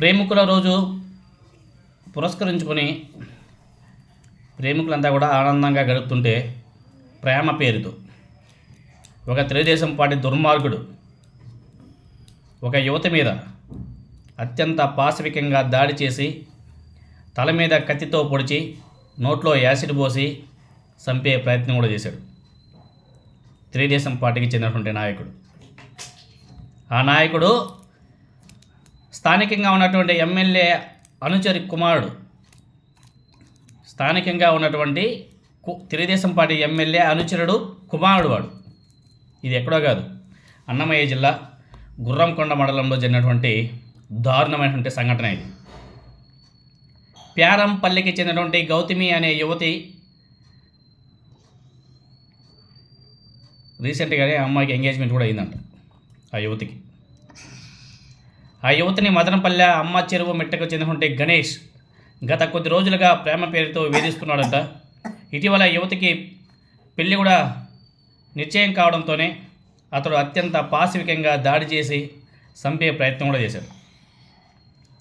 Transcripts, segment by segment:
ప్రేమికుల రోజు పురస్కరించుకొని ప్రేమికులంతా కూడా ఆనందంగా గడుపుతుంటే ప్రేమ పేరుతో ఒక తెలుగుదేశం పార్టీ దుర్మార్గుడు ఒక యువత మీద అత్యంత పాశవికంగా దాడి చేసి తల మీద కత్తితో పొడిచి నోట్లో యాసిడ్ పోసి చంపే ప్రయత్నం కూడా చేశాడు. తెలుగుదేశం పార్టీకి చెందినటువంటి నాయకుడు. ఆ నాయకుడు స్థానికంగా ఉన్నటువంటి ఎమ్మెల్యే అనుచరి కుమారుడు. స్థానికంగా ఉన్నటువంటి తెలుగుదేశం పార్టీ ఎమ్మెల్యే అనుచరుడు కుమారుడు వాడు. ఇది ఎక్కడో కాదు. అన్నమయ్య జిల్లా గుర్రంకొండ మండలంలో జరిగినటువంటి దారుణమైనటువంటి సంఘటన ఇది. ప్యారంపల్లికి చెందినటువంటి గౌతమి అనే యువతి రీసెంట్గానే ఆ అమ్మాయికి ఎంగేజ్మెంట్ కూడా అయిందంట ఆ యువతికి. ఆ యువతిని మదనపల్లె అమ్మ చెరువు మిట్టకు చెందినటువంటి గణేష్ గత కొద్ది రోజులుగా ప్రేమ పేరుతో వేధిస్తున్నాడట. ఇటీవల యువతికి పెళ్ళి కూడా నిశ్చయం కావడంతోనే అతడు అత్యంత పాశవికంగా దాడి చేసి చంపే ప్రయత్నం కూడా చేశాడు.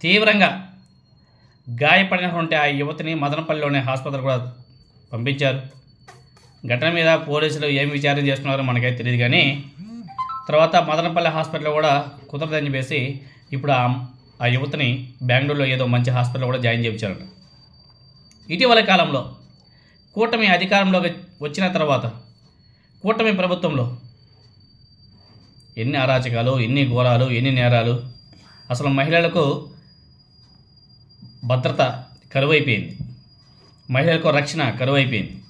తీవ్రంగా గాయపడినటువంటి ఆ యువతిని మదనపల్లిలోని ఆసుపత్రి కూడా పంపించారు. ఘటన మీద పోలీసులు ఏం విచారణ చేస్తున్నారో మనకైతే తెలియదు కానీ తర్వాత మదనపల్లి హాస్పిటల్లో కూడా కుదరదని చెప్పేసి ఇప్పుడు ఆ ఆ బెంగళూరులో ఏదో మంచి హాస్పిటల్లో కూడా జాయిన్ చేయించారట. ఇటీవల కాలంలో కూటమి అధికారంలోకి వచ్చిన తర్వాత కూటమి ప్రభుత్వంలో ఎన్ని అరాచకాలు ఎన్ని ఘోరాలు ఎన్ని నేరాలు అసలు మహిళలకు భద్రత కరువైపోయింది. మహిళలకు రక్షణ కరువైపోయింది.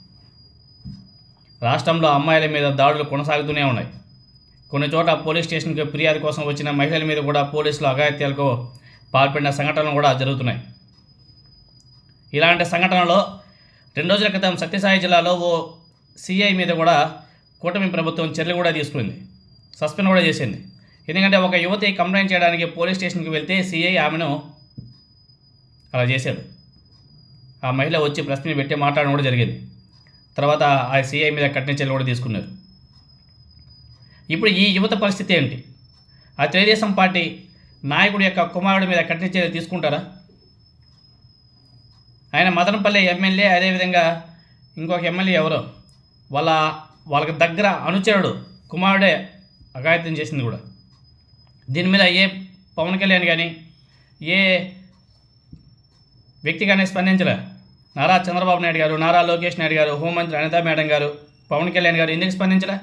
రాష్ట్రంలో అమ్మాయిల మీద దాడులు కొనసాగుతూనే ఉన్నాయి. కొన్ని చోట్ల పోలీస్ స్టేషన్కి ఫిర్యాదు కోసం వచ్చిన మహిళల మీద కూడా పోలీసులు అఘాయిత్యాలకు పాల్పడిన సంఘటనలు కూడా జరుగుతున్నాయి. ఇలాంటి సంఘటనలో రెండు రోజుల క్రితం సత్యసాయి జిల్లాలో ఓ సిఐ మీద కూడా కూటమి ప్రభుత్వం చర్యలు కూడా తీసుకుంది. సస్పెండ్ కూడా చేసింది. ఎందుకంటే ఒక యువతి కంప్లైంట్ చేయడానికి పోలీస్ స్టేషన్కి వెళ్తే సిఐ ఆమెను అలా చేశాడు. ఆ మహిళ వచ్చి ప్రశ్న పెట్టి మాట్లాడడం కూడా జరిగింది. తర్వాత ఆ సిఐ మీద కఠిన చర్యలు కూడా తీసుకున్నారు. ఇప్పుడు ఈ యువత పరిస్థితి ఏంటి? ఆ తెలుగుదేశం పార్టీ నాయకుడి యొక్క కుమారుడి మీద కఠిన చర్యలు తీసుకుంటారా? ఆయన మదనపల్లి ఎమ్మెల్యే అదేవిధంగా ఇంకొక ఎమ్మెల్యే ఎవరో? వాళ్ళ వాళ్ళకి దగ్గర అనుచరుడు కుమారుడే అఘాయితం చేసింది కూడా. దీని మీద ఏ పవన్ కళ్యాణ్ కానీ ఏ వ్యక్తి కానీ స్పందించలే. నారా చంద్రబాబు నాయుడు గారు నారా లోకేష్ నాయుడు గారు హోంమంత్రి అనితా మేడం గారు పవన్ కళ్యాణ్ గారు ఎందుకు స్పందించలే?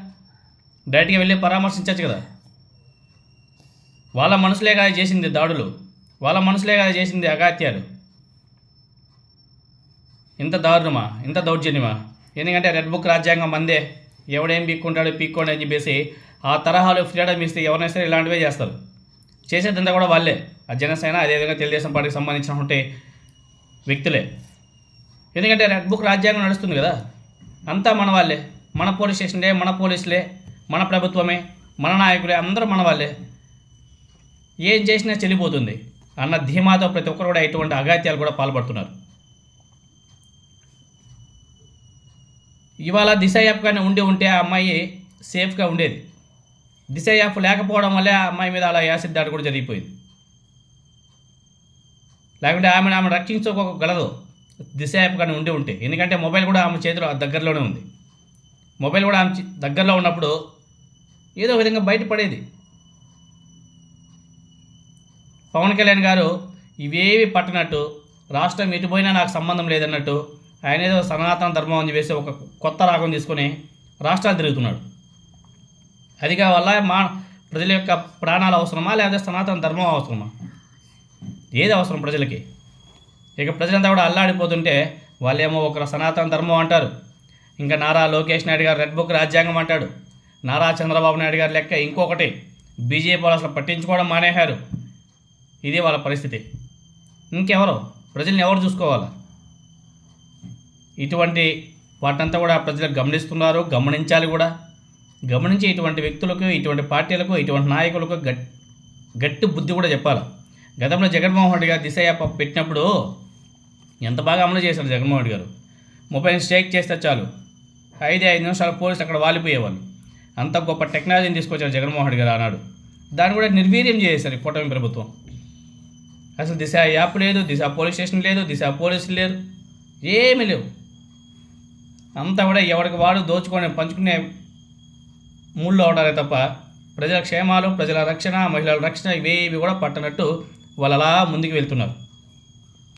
డైరెక్ట్గా వెళ్ళి పరామర్శించవచ్చు కదా. వాళ్ళ మనసులే కదా చేసింది దాడులు వాళ్ళ మనసులే కదా చేసింది అగాత్యాలు ఇంత దారుణమా? ఇంత దౌర్జన్యమా? ఎందుకంటే రెడ్ బుక్ రాజ్యాంగం మందే ఎవడేం పీక్కుంటాడో పీక్కోండి అని చెప్పేసి ఆ తరహాలో ఫ్రీడమ్ ఇస్తే ఎవరైనా సరే ఇలాంటివే చేస్తారు. చేసేదంతా కూడా వాళ్ళే. ఆ జనసేన అదేవిధంగా తెలుగుదేశం పార్టీకి సంబంధించినటువంటి వ్యక్తులే. ఎందుకంటే రెడ్ బుక్ రాజ్యాంగం నడుస్తుంది కదా. అంతా మన వాళ్ళే. మన పోలీస్ స్టేషన్లే మన పోలీసులే. మన ప్రభుత్వమే మన నాయకులే అందరూ మన వాళ్ళే. ఏం చేసినా చెల్లిపోతుంది. అన్న ధీమాతో ప్రతి ఒక్కరు కూడా ఇటువంటి అగాత్యాలు కూడా పాల్పడుతున్నారు. ఇవాళ దిశ యాప్ కానీ ఉండి ఉంటే ఆ అమ్మాయి సేఫ్గా ఉండేది. దిశ యాప్ లేకపోవడం వల్లే ఆ అమ్మాయి మీద అలా యాసిడ్ దాడి కూడా జరిగిపోయింది. లేకుంటే ఆమెను ఆమె రక్షించుకోగలదు దిశ యాప్ కానీ ఉండి ఉంటే. ఎందుకంటే మొబైల్ కూడా ఆమె చేతిలో దగ్గరలోనే ఉంది. మొబైల్ కూడా ఆమె దగ్గరలో ఉన్నప్పుడు ఏదో విధంగా బయటపడేది. పవన్ కళ్యాణ్ గారు ఇవేవి పట్టనట్టు రాష్ట్రం ఎటుపోయినా నాకు సంబంధం లేదన్నట్టు ఆయన ఏదో సనాతన ధర్మం అని చెప్పేసి ఒక కొత్త రాగం తీసుకొని రాష్ట్రాలు తిరుగుతున్నాడు. అది వల్ల మా ప్రజల యొక్క ప్రాణాలు అవసరమా లేదా సనాతన ధర్మం అవసరమా? ఏది అవసరం ప్రజలకి? ఇక ప్రజలంతా కూడా అల్లాడిపోతుంటే వాళ్ళేమో ఒకరు సనాతన ధర్మం అంటారు. ఇంకా నారా లోకేష్ నాయుడు గారు రెడ్ బుక్ రాజ్యాంగం అంటాడు. నారా చంద్రబాబు నాయుడు గారి లెక్క ఇంకొకటి బీజేపీ వాళ్ళు అసలు పట్టించుకోవడం మానేశారు. ఇది వాళ్ళ పరిస్థితి. ఇంకెవరు? ప్రజల్ని ఎవరు చూసుకోవాలి? ఇటువంటి వాటంతా కూడా ప్రజలు గమనిస్తున్నారు గమనించాలి కూడా. గమనించి ఇటువంటి వ్యక్తులకు ఇటువంటి పార్టీలకు ఇటువంటి నాయకులకు గట్ గట్టి బుద్ధి కూడా చెప్పాలి. గతంలో జగన్మోహన్ రెడ్డి గారు దిశ యాప్ పెట్టినప్పుడు ఎంత బాగా అమలు చేశారు జగన్మోహన్ రెడ్డి గారు? మొబైల్ స్ట్రైక్ చేస్తే చాలు. ఐదే ఐదు నిమిషాలు పోలీసులు అక్కడ వాలిపోయేవాళ్ళు. అంత గొప్ప టెక్నాలజీని తీసుకొచ్చారు జగన్మోహన్ రెడ్డి గారు అన్నాడు. దాన్ని కూడా నిర్వీర్యం చేశారు ఈ కూటమి ప్రభుత్వం. అసలు దిశ యాప్ లేదు దిశ పోలీస్ స్టేషన్ లేదు దిశ పోలీసులు లేరు ఏమీ లేవు. అంతా కూడా ఎవరికి వాడు దోచుకొని పంచుకునే మూడ్లో అవడాలే తప్ప ప్రజల క్షేమాలు ప్రజల రక్షణ మహిళల రక్షణ ఇవేవి కూడా పట్టనట్టు వాళ్ళు అలా ముందుకు వెళ్తున్నారు.